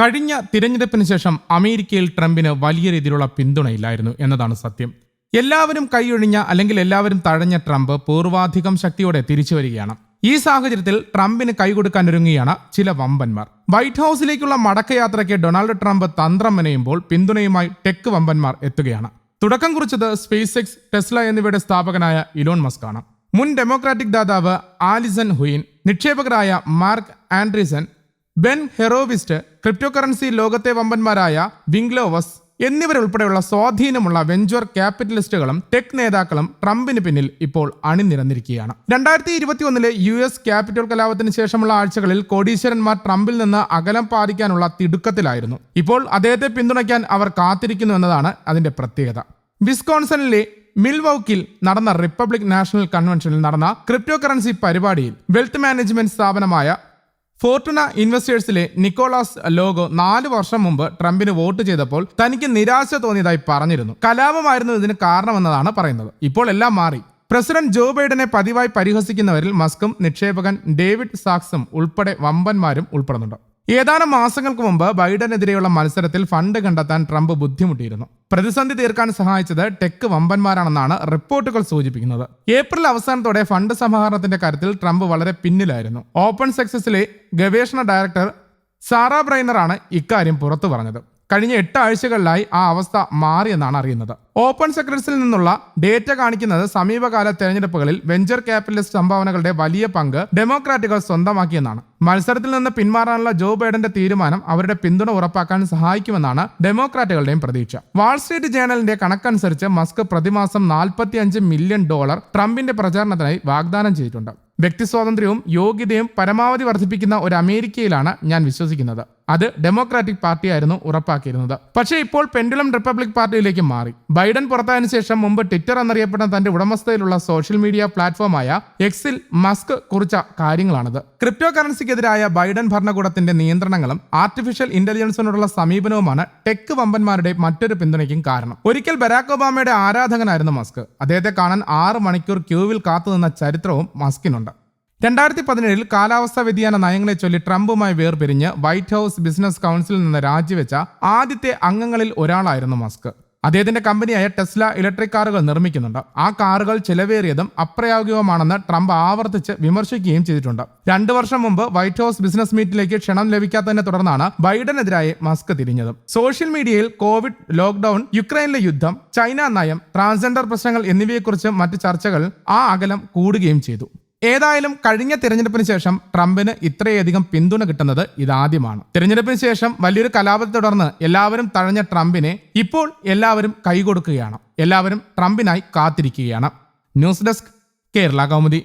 കഴിഞ്ഞ തിരഞ്ഞെടുപ്പിന് ശേഷം അമേരിക്കയിൽ ട്രംപിന് വലിയ രീതിയിലുള്ള പിന്തുണയില്ലായിരുന്നു എന്നതാണ് സത്യം. എല്ലാവരും കൈയൊഴിഞ്ഞ അല്ലെങ്കിൽ എല്ലാവരും തഴഞ്ഞ ട്രംപ് പൂർവാധികം ശക്തിയോടെ തിരിച്ചു വരികയാണ്. ഈ സാഹചര്യത്തിൽ ട്രംപിന് കൈകൊടുക്കാനൊരുങ്ങുകയാണ് ചില വമ്പന്മാർ. വൈറ്റ് ഹൌസിലേക്കുള്ള മടക്കയാത്രയ്ക്ക് ഡൊണാൾഡ് ട്രംപ് തന്ത്രം മെനയുമ്പോൾ പിന്തുണയുമായി ടെക് വമ്പന്മാർ എത്തുകയാണ്. തുടക്കം കുറിച്ചത് സ്പേസ് എക്സ് ടെസ്ല എന്നിവയുടെ സ്ഥാപകനായ ഇലോൺ മസ്ക് ആണ് മുൻ ഡെമോക്രാറ്റിക് ദാതാവ് ആലിസൺ ഹുയിൻ നിക്ഷേപകരായ മാർക്ക് ആൻഡ്രീസൺ ബെൻ ഹെറോവിസ്റ്റ് ക്രിപ്റ്റോ കറൻസി ലോകത്തെ വമ്പന്മാരായ വിംഗ്ലോവസ് എന്നിവരുൾപ്പെടെയുള്ള സ്വാധീനമുള്ള വെഞ്ചർ ക്യാപിറ്റലിസ്റ്റുകളും ടെക് നേതാക്കളും ട്രംപിന് പിന്നിൽ ഇപ്പോൾ അണിനിരന്നിരിക്കുകയാണ്. രണ്ടായിരത്തി ഇരുപത്തിയൊന്നിലെ യു എസ് ക്യാപിറ്റൽ കലാപത്തിന് ശേഷമുള്ള ആഴ്ചകളിൽ കോടീശ്വരന്മാർ ട്രംപിൽ നിന്ന് അകലം പാലിക്കാനുള്ള തിടുക്കത്തിലായിരുന്നു. ഇപ്പോൾ അദ്ദേഹത്തെ പിന്തുണയ്ക്കാൻ അവർ കാത്തിരിക്കുന്നു എന്നതാണ് അതിന്റെ പ്രത്യേകത. വിസ്കോൺസണിലെ മിൽവൌക്കിൽ നടന്ന റിപ്പബ്ലിക് നാഷണൽ കൺവെൻഷനിൽ നടന്ന ക്രിപ്റ്റോ കറൻസി പരിപാടിയിൽ വെൽത്ത് മാനേജ്മെന്റ് സ്ഥാപനമായ ഫോർട്ടുന ഇൻവെസ്റ്റേഴ്സിലെ നിക്കോളാസ് ലോഗോ നാല് വർഷം മുമ്പ് ട്രംപിന് വോട്ട് ചെയ്തപ്പോൾ തനിക്ക് നിരാശ തോന്നിയതായി പറഞ്ഞിരുന്നു. കലാപമായിരുന്നു ഇതിന് കാരണമെന്നതാണ് പറയുന്നത്. ഇപ്പോൾ എല്ലാം മാറി. പ്രസിഡന്റ് ജോ ബൈഡനെ പതിവായി പരിഹസിക്കുന്നവരിൽ മസ്കും നിക്ഷേപകൻ ഡേവിഡ് സാക്സും ഉൾപ്പെടെ വമ്പന്മാരും ഉൾപ്പെടുന്നുണ്ട്. ഏതാനും മാസങ്ങൾക്ക് മുമ്പ് ബൈഡനെതിരെയുള്ള മത്സരത്തിൽ ഫണ്ട് കണ്ടെത്താൻ ട്രംപ് ബുദ്ധിമുട്ടിയിരുന്നു. പ്രതിസന്ധി തീർക്കാൻ സഹായിച്ചത് ടെക് വമ്പന്മാരാണെന്നാണ് റിപ്പോർട്ടുകൾ സൂചിപ്പിക്കുന്നത്. ഏപ്രിൽ അവസാനത്തോടെ ഫണ്ട് സമാഹരണത്തിന്റെ കാര്യത്തിൽ ട്രംപ് വളരെ പിന്നിലായിരുന്നു. ഓപ്പൺ സെക്സസിലെ ഗവേഷണ ഡയറക്ടർ സാറാ ബ്രൈനറാണ് ഇക്കാര്യം പുറത്തു പറഞ്ഞത്. കഴിഞ്ഞ എട്ട് ആഴ്ചകളിലായി ആ അവസ്ഥ മാറിയെന്നാണ് അറിയുന്നത്. ഓപ്പൺ സെക്രട്ടറിയിൽ നിന്നുള്ള ഡേറ്റ കാണിക്കുന്നത് സമീപകാല തെരഞ്ഞെടുപ്പുകളിൽ വെഞ്ചർ ക്യാപിറ്റലിസ്റ്റ് സംഭാവനകളുടെ വലിയ പങ്ക് ഡെമോക്രാറ്റുകൾ സ്വന്തമാക്കിയെന്നാണ്. മത്സരത്തിൽ നിന്ന് പിന്മാറാനുള്ള ജോ ബൈഡന്റെ തീരുമാനം അവരുടെ പിന്തുണ ഉറപ്പാക്കാൻ സഹായിക്കുമെന്നാണ് ഡെമോക്രാറ്റുകളുടെയും പ്രതീക്ഷ. വാൾസ്ട്രീറ്റ് ജേണലിന്റെ കണക്കനുസരിച്ച് മസ്ക് പ്രതിമാസം 45 മില്യൺ ഡോളർ ട്രംപിന്റെ പ്രചാരണത്തിനായി വാഗ്ദാനം ചെയ്തിട്ടുണ്ട്. വ്യക്തി സ്വാതന്ത്ര്യവും യോഗ്യതയും പരമാവധി വർദ്ധിപ്പിക്കുന്ന ഒരു അമേരിക്കയിലാണ് ഞാൻ വിശ്വസിക്കുന്നത്. അത് ഡെമോക്രാറ്റിക് പാർട്ടിയായിരുന്നു ഉറപ്പാക്കിയിരുന്നത്. പക്ഷേ ഇപ്പോൾ പെൻഡുലം റിപ്പബ്ലിക് പാർട്ടിയിലേക്ക് മാറി. ബൈഡൻ പുറത്തായതിനു ശേഷം മുമ്പ് ട്വിറ്റർ എന്നറിയപ്പെടുന്ന തന്റെ ഉടമസ്ഥതയിലുള്ള സോഷ്യൽ മീഡിയ പ്ലാറ്റ്ഫോമായ എക്സിൽ മസ്ക് കുറിച്ച കാര്യങ്ങളാണിത്. ക്രിപ്റ്റോ കറൻസിക്കെതിരായ ബൈഡൻ ഭരണകൂടത്തിന്റെ നിയന്ത്രണങ്ങളും ആർട്ടിഫിഷ്യൽ ഇന്റലിജൻസിനോടുള്ള സമീപനവുമാണ് ടെക് വമ്പന്മാരുടെ മറ്റൊരു പിന്തുണയ്ക്കും കാരണം. ഒരിക്കൽ ബരാക് ഒബാമയുടെ ആരാധകനായിരുന്നു മസ്ക്. അദ്ദേഹത്തെ കാണാൻ ആറ് മണിക്കൂർ ക്യൂവിൽ കാത്തുനിന്ന ചരിത്രവും മസ്കിനുണ്ട്. രണ്ടായിരത്തി പതിനേഴിൽ കാലാവസ്ഥാ വ്യതിയാന നയങ്ങളെ ചൊല്ലി ട്രംപുമായി വേർപിരിഞ്ഞ് വൈറ്റ് ഹൌസ് ബിസിനസ് കൗൺസിലിൽ നിന്ന് രാജിവെച്ച ആദ്യത്തെ അംഗങ്ങളിൽ ഒരാളായിരുന്നു മസ്ക്. അദ്ദേഹത്തിന്റെ കമ്പനിയായ ടെസ്ല ഇലക്ട്രിക് കാറുകൾ നിർമ്മിക്കുന്നുണ്ട്. ആ കാറുകൾ ചിലവേറിയതും അപ്രയോഗികവുമാണെന്ന് ട്രംപ് ആവർത്തിച്ച് വിമർശിക്കുകയും ചെയ്തിട്ടുണ്ട്. രണ്ടു വർഷം മുമ്പ് വൈറ്റ് ഹൌസ് ബിസിനസ് മീറ്റിലേക്ക് ക്ഷണം ലഭിക്കാത്തതിനെ തുടർന്നാണ് ബൈഡനെതിരായി മസ്ക് തിരിഞ്ഞത്. സോഷ്യൽ മീഡിയയിൽ കോവിഡ് ലോക്ക്ഡൌൺ യുക്രൈനിലെ യുദ്ധം ചൈന നയം ട്രാൻസ്ജെൻഡർ പ്രശ്നങ്ങൾ എന്നിവയെക്കുറിച്ച് മറ്റ് ചർച്ചകൾ ആ അകലം കൂടുകയും ചെയ്തു. ഏതായാലും കഴിഞ്ഞ തിരഞ്ഞെടുപ്പിന് ശേഷം ട്രംപിന് ഇത്രയധികം പിന്തുണ കിട്ടുന്നത് ഇതാദ്യമാണ്. തിരഞ്ഞെടുപ്പിന് ശേഷം വലിയൊരു കലാപത്തെ തുടർന്ന് എല്ലാവരും തഴഞ്ഞ ട്രംപിനെ ഇപ്പോൾ എല്ലാവരും കൈകൊടുക്കുകയാണ്. എല്ലാവരും ട്രംപിനായി കാത്തിരിക്കുകയാണ്. News desk Kerala Kaumudi.